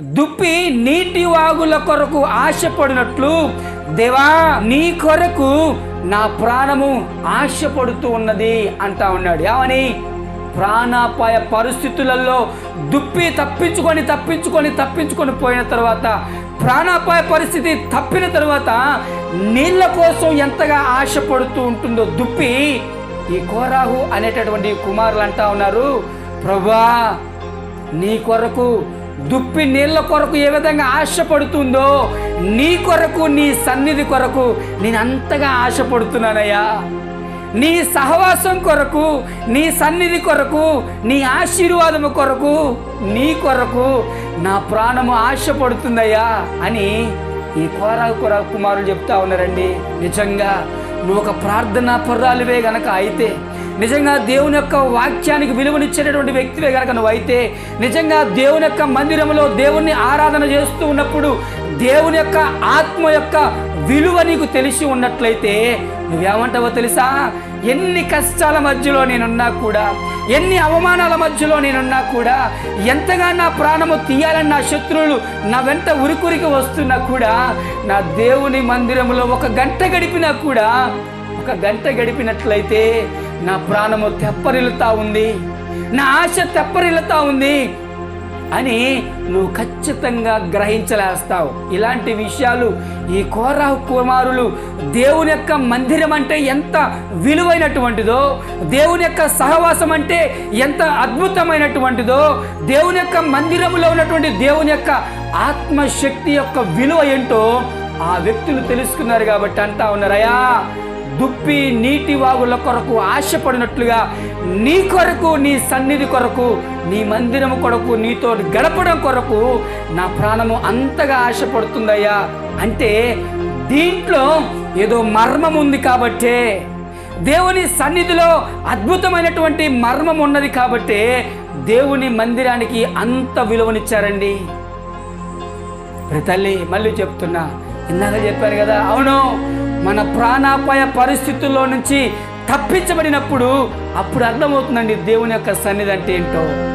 దుప్పి నీటి వాగుల కొరకు ఆశపడినట్లు దేవా నీ కొరకు నా ప్రాణము ఆశపడుతూ ఉన్నది అంటా ఉన్నాడు. ఏమని? ప్రాణాపాయ పరిస్థితులలో దుప్పి తప్పించుకొని తప్పించుకొని తప్పించుకొని పోయిన తర్వాత ప్రాణాపాయ పరిస్థితి తప్పిన తర్వాత నీళ్ళ కోసం ఎంతగా ఆశపడుతూ ఉంటుందో దుప్పి ఈ కోరాహు అనేటటువంటి కుమారులు అంటా ఉన్నారు. ప్రభా నీ కొరకు దుప్పి నీళ్ళ కొరకు ఏ విధంగా ఆశపడుతుందో నీ కొరకు నీ సన్నిధి కొరకు నేను అంతగా ఆశపడుతున్నానయ్యా. నీ సహవాసం కొరకు నీ సన్నిధి కొరకు నీ ఆశీర్వాదము కొరకు నీ కొరకు నా ప్రాణము ఆశపడుతుందయ్యా అని ఈ కోరా కొర కుమారులు చెప్తా ఉన్నారండి. నిజంగా నువ్వు ఒక ప్రార్థనా పర్రాలువే గనక అయితే నిజంగా దేవుని యొక్క వాక్యానికి విలువనిచ్చేటటువంటి వ్యక్తివే కనుక నువ్వైతే అయితే నిజంగా దేవుని యొక్క మందిరంలో దేవుణ్ణి ఆరాధన చేస్తూ ఉన్నప్పుడు దేవుని యొక్క ఆత్మ యొక్క విలువ నీకు తెలిసి ఉన్నట్లయితే నువ్వేమంటావో తెలుసా? ఎన్ని కష్టాల మధ్యలో నేనున్నా కూడా ఎన్ని అవమానాల మధ్యలో నేనున్నా కూడా ఎంతగా నా ప్రాణము తీయాలని నా శత్రువులు నా వెంట ఉరికురికి వస్తున్నా కూడా నా దేవుని మందిరంలో ఒక గంట గడిపినా కూడా ఒక గంట గడిపినట్లయితే నా ప్రాణము తెప్పరిల్లుతా ఉంది. నా ఆశ తెప్పరిల్లుతా ఉంది అని నువ్వు ఖచ్చితంగా గ్రహించలేస్తావు. ఇలాంటి విషయాలు ఈ కోరాహు కుమారులు దేవుని యొక్క మందిరం అంటే ఎంత విలువైనటువంటిదో దేవుని యొక్క సహవాసం అంటే ఎంత అద్భుతమైనటువంటిదో దేవుని యొక్క మందిరంలో ఉన్నటువంటి దేవుని యొక్క ఆత్మశక్తి యొక్క విలువ ఏంటో ఆ వ్యక్తులు తెలుసుకున్నారు కాబట్టి అంటా ఉన్నారయ్యా. దుప్పి నీటి వాగుల కొరకు ఆశపడినట్లుగా నీ కొరకు నీ సన్నిధి కొరకు నీ మందిరము కొరకు నీతో గడపడం కొరకు నా ప్రాణము అంతగా ఆశపడుతుందయ్యా. అంటే దీంట్లో ఏదో మర్మం ఉంది కాబట్టే దేవుని సన్నిధిలో అద్భుతమైనటువంటి మర్మం ఉన్నది కాబట్టే దేవుని మందిరానికి అంత విలువనిచ్చారండి. తల్లి మళ్ళీ చెప్తున్నా. ఇందాక చెప్పారు కదా అవును మన ప్రాణాపాయ పరిస్థితుల్లో నుంచి తప్పించబడినప్పుడు అప్పుడు అర్థమవుతుందండి దేవుని యొక్క సన్నిధి అంటే ఏంటో.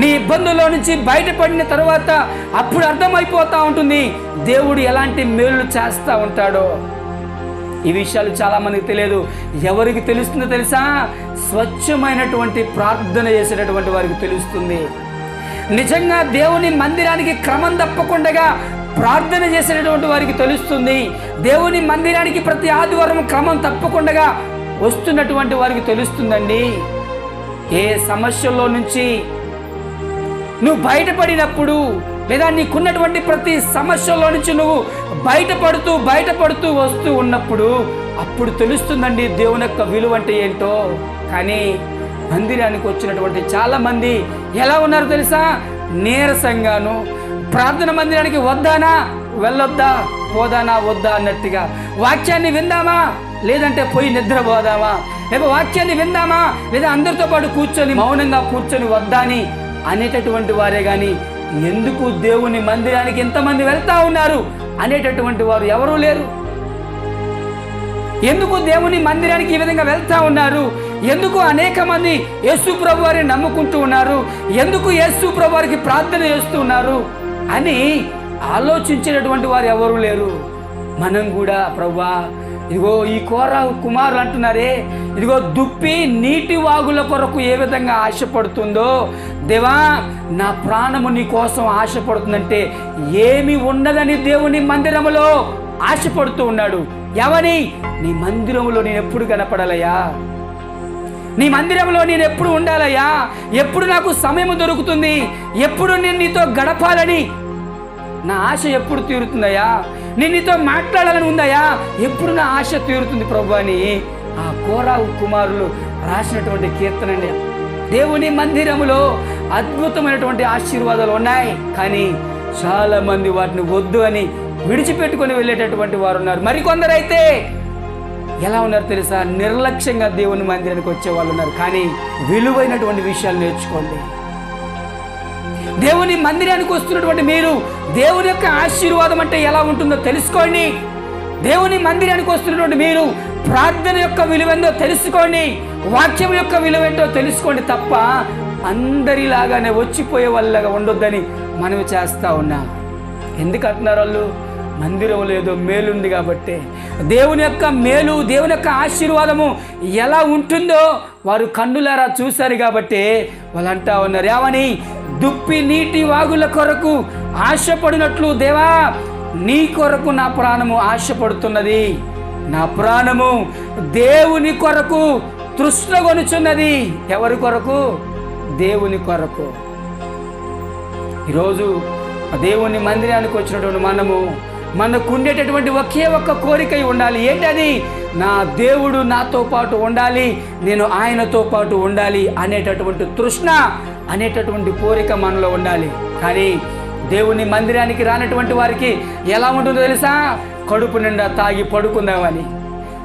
నీ ఇబ్బందుల్లో నుంచి బయటపడిన తర్వాత అప్పుడు అర్థమైపోతా ఉంటుంది దేవుడు ఎలాంటి మేలు చేస్తూ ఉంటాడో. ఈ విషయాలు చాలా మందికి తెలియదు. ఎవరికి తెలుస్తుందో తెలుసా? స్వచ్ఛమైనటువంటి ప్రార్థన చేసేటటువంటి వారికి తెలుస్తుంది. నిజంగా దేవుని మందిరానికి క్రమం తప్పకుండా ప్రార్థన చేసినటువంటి వారికి తెలుస్తుంది. దేవుని మందిరానికి ప్రతి ఆదివారం క్రమం తప్పకుండా వస్తున్నటువంటి వారికి తెలుస్తుందండి. ఏ సమస్యల్లో నుంచి నువ్వు బయటపడినప్పుడు లేదా నీకున్నటువంటి ప్రతి సమస్యలో నుంచి నువ్వు బయటపడుతూ బయటపడుతూ వస్తూ ఉన్నప్పుడు అప్పుడు తెలుస్తుందండి దేవుని యొక్క విలువ అంటే ఏంటో. కానీ మందిరానికి వచ్చినటువంటి చాలామంది ఎలా ఉన్నారు తెలుసా? నీరసంగాను ప్రార్థన మందిరానికి వద్దానా? వెళ్ళొద్దా? పోదానా వద్దా అన్నట్టుగా. వాక్యాన్ని విందామా? లేదంటే పోయి నిద్రపోదామా? లేక వాక్యాన్ని విందామా? లేదా అందరితో పాటు కూర్చొని మౌనంగా కూర్చొని వద్దా అని అనేటటువంటి వారే కానీ ఎందుకు దేవుని మందిరానికి ఎంతమంది వెళ్తా ఉన్నారు అనేటటువంటి వారు ఎవరూ లేరు. ఎందుకు దేవుని మందిరానికి ఈ విధంగా వెళ్తా ఉన్నారు? ఎందుకు అనేక మంది యేసు ప్రభు వారిని నమ్ముకుంటూ ఉన్నారు? ఎందుకు యేసు ప్రభు వారికి ప్రార్థన చేస్తూ ఉన్నారు? అని ఆలోచించేటటువంటి వారు ఎవరు లేరు. మనం కూడా ప్రవ్వా ఇదిగో ఈ కోర కుమారులు అంటున్నారే ఇదిగో దుప్పి నీటి వాగుల కొరకు ఏ విధంగా ఆశపడుతుందో దేవా నా ప్రాణము నీ కోసం ఆశపడుతుందంటే ఏమి ఉండదని దేవుని మందిరములో ఆశపడుతూ ఉన్నాడు. ఎవని? నీ మందిరములో నేను ఎప్పుడు కనపడలయా నీ మందిరంలో నేను ఎప్పుడు ఉండాలయ్యా? ఎప్పుడు నాకు సమయం దొరుకుతుంది? ఎప్పుడు నేను నీతో గడపాలని? నా ఆశ ఎప్పుడు తీరుతుందయ్యా? నేను నీతో మాట్లాడాలని ఉందయ్యా? ఎప్పుడు నా ఆశ తీరుతుంది ప్రభు అని ఆ కోరావు కుమారులు రాసినటువంటి కీర్తన అండి. దేవుని మందిరములో అద్భుతమైనటువంటి ఆశీర్వాదాలు ఉన్నాయి. కానీ చాలా మంది వాటిని వద్దు అని విడిచిపెట్టుకొని వెళ్ళేటటువంటి వారు ఉన్నారు. మరికొందరైతే ఎలా ఉన్నారు తెలుసా? నిర్లక్ష్యంగా దేవుని మందిరానికి వచ్చే వాళ్ళు ఉన్నారు. కానీ విలువైనటువంటి విషయాలు నేర్చుకోండి. దేవుని మందిరానికి వస్తున్నటువంటి మీరు దేవుని యొక్క ఆశీర్వాదం అంటే ఎలా ఉంటుందో తెలుసుకోండి. దేవుని మందిరానికి వస్తున్నటువంటి మీరు ప్రార్థన యొక్క విలువేందో తెలుసుకోండి. వాక్యం యొక్క విలువేంటో తెలుసుకోండి తప్ప అందరిలాగానే వచ్చిపోయే వాళ్ళగా ఉండొద్దని మనవి చేస్తా ఉన్నా. ఎందుకు అంటున్నారు వాళ్ళు? మందిరం లేదో మేలుంది కాబట్టి. దేవుని యొక్క మేలు దేవుని యొక్క ఆశీర్వాదము ఎలా ఉంటుందో వారు కన్నులారా చూశారు కాబట్టి వాళ్ళు అంటా ఉన్నారు. ఏమని దుప్పి నీటి వాగుల కొరకు ఆశపడినట్లు దేవా నీ కొరకు నా ప్రాణము ఆశపడుతున్నది. నా ప్రాణము దేవుని కొరకు తృష్ణ కొనుచున్నది ఎవరి కొరకు? దేవుని కొరకు. ఈరోజు దేవుని మందిరానికి వచ్చినటువంటి మనము మనకు ఉండేటటువంటి ఒకే ఒక్క కోరిక ఉండాలి. ఏంటది? నా దేవుడు నాతో పాటు ఉండాలి నేను ఆయనతో పాటు ఉండాలి అనేటటువంటి తృష్ణ అనేటటువంటి కోరిక మనలో ఉండాలి. కానీ దేవుని మందిరానికి రానటువంటి వారికి ఎలా ఉంటుందో తెలుసా? కడుపు నిండా తాగి పడుకుందామని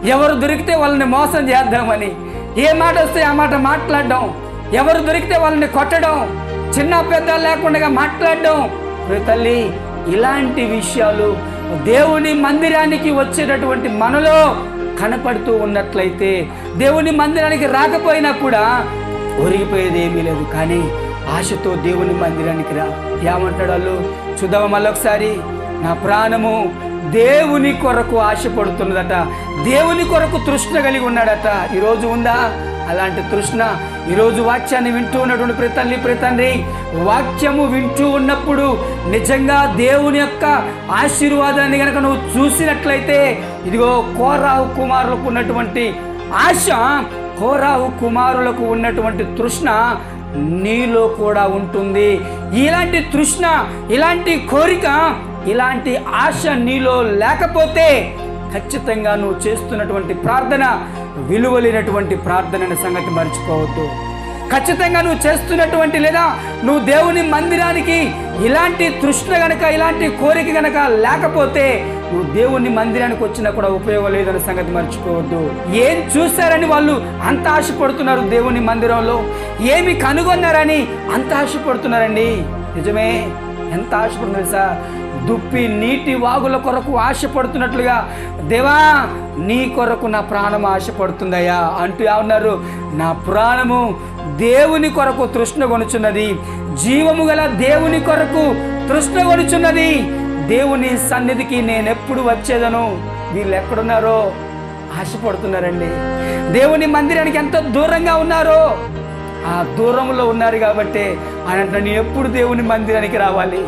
ఎవరు దొరికితే వాళ్ళని మోసం చేద్దామని ఏ మాట వస్తే ఆ మాట మాట్లాడడం ఎవరు దొరికితే వాళ్ళని కొట్టడం చిన్న పెద్ద లేకుండా మాట్లాడడం. తల్లి ఇలాంటి విషయాలు దేవుని మందిరానికి వచ్చేటటువంటి మనలో కనపడుతూ ఉన్నట్లయితే దేవుని మందిరానికి రాకపోయినా కూడా ఒరిగిపోయేది ఏమీ లేదు. కానీ ఆశతో దేవుని మందిరానికి రా. ఏమంటాడు వాళ్ళు చూద్దామా మళ్ళొకసారి. నా ప్రాణము దేవుని కొరకు ఆశపడుతున్నదట. దేవుని కొరకు తృష్ణ కలిగి ఉన్నాడట. ఈరోజు ఉందా? అలాంటి తృష్ణ ఈరోజు వాక్యాన్ని వింటూ ఉన్నటువంటి ప్రతి తల్లి వాక్యము వింటూ ఉన్నప్పుడు నిజంగా దేవుని యొక్క ఆశీర్వాదాన్ని కనుక నువ్వు చూసినట్లయితే ఇదిగో కోరావు కుమారులకు ఉన్నటువంటి ఆశ కోరావు కుమారులకు ఉన్నటువంటి తృష్ణ నీలో కూడా ఉంటుంది. ఇలాంటి తృష్ణ ఇలాంటి కోరిక ఇలాంటి ఆశ నీలో లేకపోతే ఖచ్చితంగా నువ్వు చేస్తున్నటువంటి ప్రార్థన విలువలేనటువంటి ప్రార్థన అనే సంగతి మర్చిపోవద్దు. ఖచ్చితంగా నువ్వు చేస్తున్నటువంటి లేదా నువ్వు దేవుని మందిరానికి ఇలాంటి తృష్ణ గనక ఇలాంటి కోరిక గనక లేకపోతే నువ్వు దేవుని మందిరానికి వచ్చినా కూడా ఉపయోగం లేదన్న సంగతి మర్చిపోవద్దు. ఏం చూశారని వాళ్ళు అంత ఆశపడుతున్నారు దేవుని మందిరంలో? ఏమి కనుగొన్నారని అంత ఆశపడుతున్నారండి? నిజమే ఎంత ఆశపడుతున్నారు సార్ దుప్పి నీటి వాగుల కొరకు ఆశపడుతున్నట్లుగా దేవా నీ కొరకు నా ప్రాణం ఆశపడుతుందయ్యా అంటూ ఏమన్నారు నా ప్రాణము దేవుని కొరకు తృష్ణ కొనుచున్నది జీవము గల దేవుని కొరకు తృష్ణ కొనుచున్నది దేవుని సన్నిధికి నేను ఎప్పుడు వచ్చేదను? వీళ్ళు ఎక్కడున్నారో ఆశపడుతున్నారండి. దేవుని మందిరానికి ఎంత దూరంగా ఉన్నారో ఆ దూరంలో ఉన్నారు కాబట్టి ఆయన నేను ఎప్పుడు దేవుని మందిరానికి రావాలి?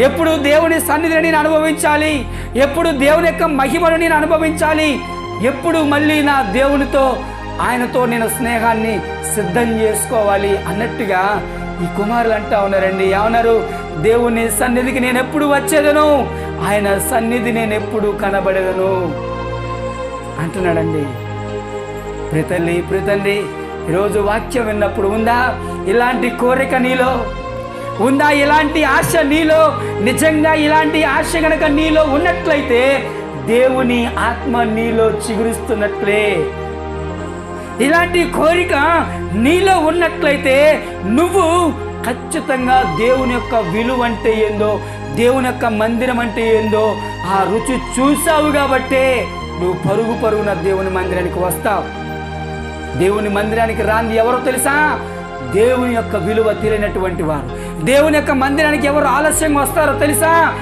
ఎప్పుడు దేవుని సన్నిధిని నేను అనుభవించాలి? ఎప్పుడు దేవుని యొక్క మహిమను నేను అనుభవించాలి? ఎప్పుడు మళ్ళీ నా దేవునితో ఆయనతో నేను స్నేహాన్ని సిద్ధం చేసుకోవాలి అన్నట్టుగా ఈ కుమారులు అంటా ఉన్నారండి. ఏమన్నారు? దేవుని సన్నిధికి నేను ఎప్పుడు వచ్చేదను? ఆయన సన్నిధి నేను ఎప్పుడు కనబడేదను? అంటున్నాడండి. ప్రతల్లి ప్రతండి ఈరోజు వాక్యం విన్నప్పుడు ఉందా? ఇలాంటి కోరిక నీలో ఉందా ఇలాంటి ఆశ నీలో? నిజంగా ఇలాంటి ఆశ గనక నీలో ఉన్నట్లయితే దేవుని ఆత్మ నీలో చిగురిస్తున్నట్లే. ఇలాంటి కోరిక నీలో ఉన్నట్లయితే నువ్వు ఖచ్చితంగా దేవుని యొక్క విలువ అంటే ఏందో దేవుని యొక్క మందిరం అంటే ఏందో ఆ రుచి చూసావు కాబట్టే నువ్వు పరుగు పరుగున దేవుని మందిరానికి వస్తావు. దేవుని మందిరానికి రాంది ఎవరో తెలుసా? దేవుని యొక్క విలువ తెలియనటువంటి వారు. దేవుని యొక్క మందిరానికి ఎవరు ఆలస్యంగా వస్తారో తెలుసా?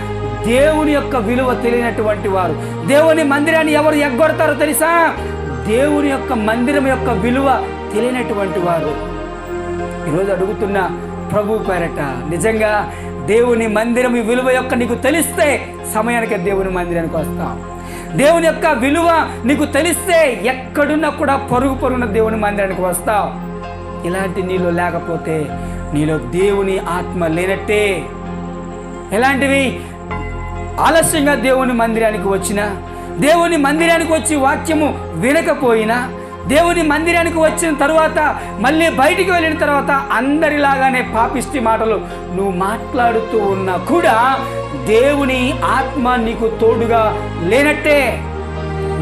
దేవుని యొక్క విలువ తెలియనటువంటి వారు. దేవుని మందిరాన్ని ఎవరు ఎగ్గొడతారో తెలుసా? దేవుని యొక్క మందిరం యొక్క విలువ తెలియనటువంటి వారు. ఈరోజు అడుగుతున్న ప్రభు పేరట నిజంగా దేవుని మందిరం విలువ యొక్క నీకు తెలిస్తే సమయానికి దేవుని మందిరానికి వస్తాం. దేవుని యొక్క విలువ నీకు తెలిస్తే ఎక్కడున్నా కూడా పరుగు పరుగున దేవుని మందిరానికి వస్తావు ఇలాంటి నీళ్ళు లేకపోతే నీలో దేవుని ఆత్మ లేనట్టే. ఎలాంటివి? ఆలస్యంగా దేవుని మందిరానికి వచ్చిన దేవుని మందిరానికి వచ్చి వాక్యము వినకపోయినా దేవుని మందిరానికి వచ్చిన తర్వాత మళ్ళీ బయటికి వెళ్ళిన తర్వాత అందరిలాగానే పాపిష్టి మాటలు నువ్వు మాట్లాడుతూ ఉన్నా కూడా దేవుని ఆత్మ నీకు తోడుగా లేనట్టే.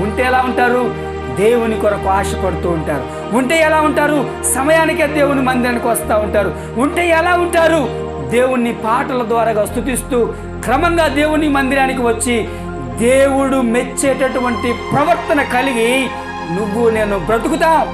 ఉంటే ఎలా ఉంటారు? దేవుని కొరకు ఆశపడుతూ ఉంటారు. ఉంటే ఎలా ఉంటారు? సమయానికే దేవుని మందిరానికి వస్తూ ఉంటారు. ఉంటే ఎలా ఉంటారు? దేవుణ్ణి పాటల ద్వారా స్తుతిస్తూ క్రమంగా దేవుని మందిరానికి వచ్చి దేవుడు మెచ్చేటటువంటి ప్రవర్తన కలిగి నువ్వు నేను బ్రతుకుతా.